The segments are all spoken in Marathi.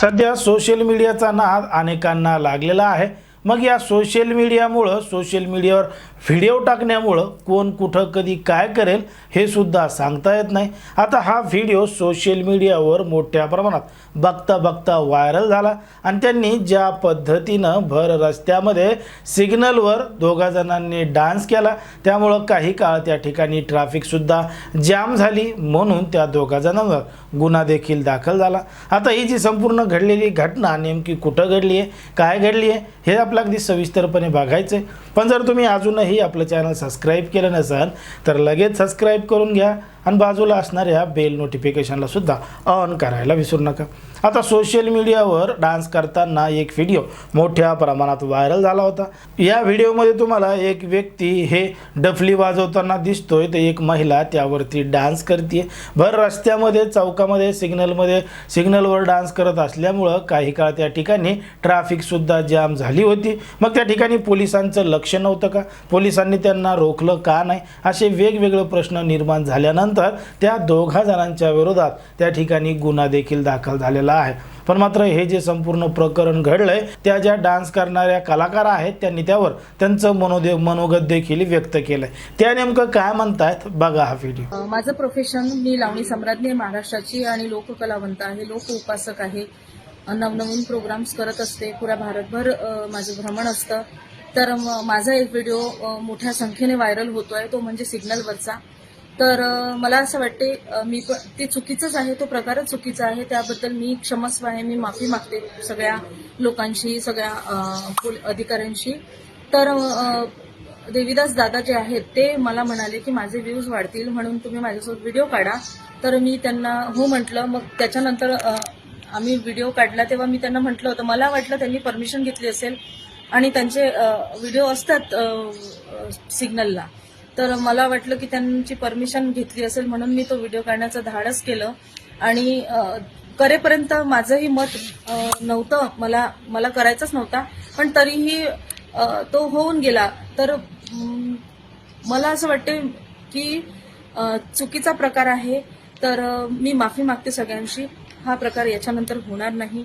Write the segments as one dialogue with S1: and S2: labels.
S1: सध्या सोशल मीडियाचा नाद अनेकांना लागलेला आहे. मग या सोशल मीडियामुळं सोशल मीडियावर व्हिडिओ टाकण्यामुळं कोण कुठं कधी काय करेल हे सुद्धा सांगता येत नाही. आता हा व्हिडिओ सोशल मीडियावर मोठ्या प्रमाणात बघता बघता व्हायरल झाला आणि त्यांनी ज्या पद्धतीनं भर रस्त्यामध्ये सिग्नलवर दोघा जणांनी डान्स केला त्यामुळं काही काळ त्या ठिकाणी ट्रॅफिकसुद्धा जाम झाली म्हणून त्या दोघा जणांवर गुन्हा देखील दाखल झाला. आता ही जी संपूर्ण घडलेली घटना नेमकी कुठं घडली आहे काय घडली आहे हे आपलं अगदी सविस्तरपणे बघायचं आहे पण जर तुम्ही अजूनही आपलं चॅनल सबस्क्राईब केलं नसाल तर लगेच सबस्क्राईब करून घ्या आणि बाजूला असणाऱ्या बेल नोटिफिकेशनला सुद्धा ऑन करायला विसरू नका. आता सोशल मीडियावर डान्स करताना एक व्हिडिओ मोठ्या प्रमाणात व्हायरल झाला होता. या व्हिडिओमध्ये तुम्हाला एक व्यक्ती हे डफली वाजवताना दिसतोय. तर एक महिला त्यावरती डान्स करते भर रस्त्यामध्ये चौकामध्ये सिग्नलमध्ये सिग्नलवर डान्स करत असल्यामुळं काही काळ त्या ठिकाणी ट्रॅफिकसुद्धा जाम झाली होती. मग त्या ठिकाणी पोलिसांचं लक्ष नव्हतं का? पोलिसांनी त्यांना रोखलं का नाही? असे वेगवेगळे प्रश्न निर्माण झाल्यानंतर त्या दोघा जणांच्या विरोधात त्या ठिकाणी गुन्हा देखील दाखल झालेला आहे. पण मात्र हे जे संपूर्ण प्रकरण घडलंय त्या ज्या डान्स करणाऱ्या कलाकार आहेत त्यांनी त्यावर त्यांचं मनोदे मनोगत देखील व्यक्त केलंय. त्या नेमकं काय म्हणतायत? बघा हा व्हिडिओ
S2: माझं प्रोफेशन मी लावणी सम्राज्ञी महाराष्ट्राची आणि लोककलावंत आहे लोक उपासक आहे. नवनवीन प्रोग्राम्स करत असते. पुऱ्या भारतभर माझं भ्रमण असतं. तर माझा एक व्हिडिओ मोठ्या संख्येने व्हायरल आहे तो म्हणजे सिग्नलवरचा तर मला असं वाटते मी पण ते चुकीचंच आहे. तो प्रकारच चुकीचा आहे. त्याबद्दल मी क्षमस्व आहे मी माफी मागते सगळ्या लोकांशी सगळ्या अधिकाऱ्यांशी. तर देवीदास दादा जे आहेत ते मला म्हणाले की माझे व्ह्यूज वाढतील म्हणून तुम्ही माझ्यासोबत व्हिडिओ काढा. तर मी त्यांना हो म्हटलं. मग त्याच्यानंतर आम्ही व्हिडिओ काढला तेव्हा मी त्यांना म्हटलं होतं मला वाटलं त्यांनी परमिशन घेतली असेल आणि त्यांचे व्हिडिओ असतात सिग्नलला. तर मला वाटलं की त्यांची परमिशन घेतली असेल म्हणून मी तो व्हिडिओ काढण्याचं धाडस केलं आणि करेपर्यंत माझंही मत नव्हतं. मला मला करायचंच नव्हता. पण तरीही तो होऊन गेला. तर मला असं वाटते की चुकीचा प्रकार आहे. तर मी माफी मागते सगळ्यांशी. हा प्रकार याच्यानंतर होणार नाही.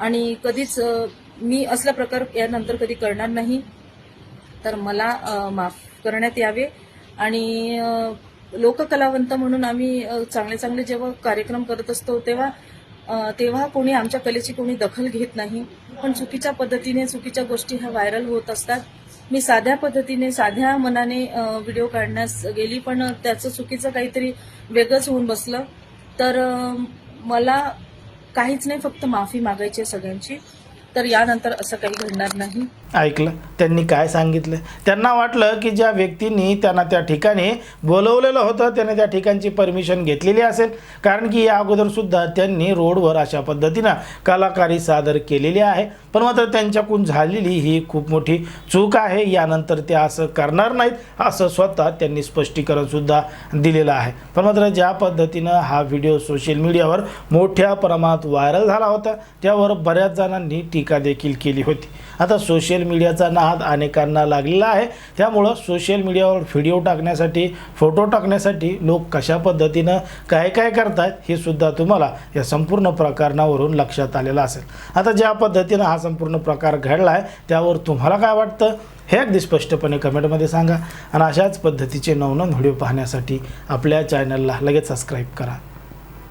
S2: आणि कधीच मी असला प्रकार यानंतर कधी करणार नाही. तर मला माफ करण्यात यावे. आणि लोककलावंत म्हणून आम्ही चांगले चांगले जेव्हा कार्यक्रम करत असतो तेव्हा तेव्हा कोणी आमच्या कलेची कोणी दखल घेत नाही. पण चुकीच्या पद्धतीने चुकीच्या गोष्टी ह्या व्हायरल होत असतात. मी साध्या पद्धतीने साध्या मनाने व्हिडिओ काढण्यास गेली पण त्याचं चुकीचं काहीतरी वेगळंच होऊन बसलं. तर मला काहीच नाही फक्त माफी मागायची आहे सगळ्यांची. तर यानंतर असं काही घडणार नाही.
S1: ऐकलं. त्यांनी काय सांगितलं? त्यांना वाटलं की ज्या व्यक्तींनी त्यांना त्या ठिकाणी बोलवलेलं होतं त्याने त्या ठिकाणची परमिशन घेतलेली असेल. कारण की या अगोदर सुद्धा त्यांनी रोडवर अशा पद्धतीनं कलाकारी सादर केलेली आहे. पण मात्र त्यांच्याकडून झालेली ही खूप मोठी चूक आहे. यानंतर ते असं करणार नाहीत असं स्वतः त्यांनी स्पष्टीकरण सुद्धा दिलेलं आहे. पण मात्र ज्या पद्धतीनं हा व्हिडिओ सोशल मीडियावर मोठ्या प्रमाणात व्हायरल झाला होता त्यावर बऱ्याच जणांनी टीका देखील केली होती. आता सोशल मीडियाचा नाद अनेकांना लागलेला आहे. त्यामुळं सोशल मीडियावर व्हिडिओ टाकण्यासाठी फोटो टाकण्यासाठी लोक कशा पद्धतीनं काय काय करतात हे सुद्धा तुम्हाला या संपूर्ण प्रकरणावरून लक्षात आलेलं असेल. आता ज्या पद्धतीनं हा संपूर्ण प्रकार घडला आहे त्यावर तुम्हाला काय वाटतं? हे अगदी स्पष्टपणे कमेंटमध्ये सांगा. आणि अशाच पद्धतीचे नवनवन व्हिडिओ पाहण्यासाठी आपल्या चॅनलला लगेच सबस्क्राईब करा.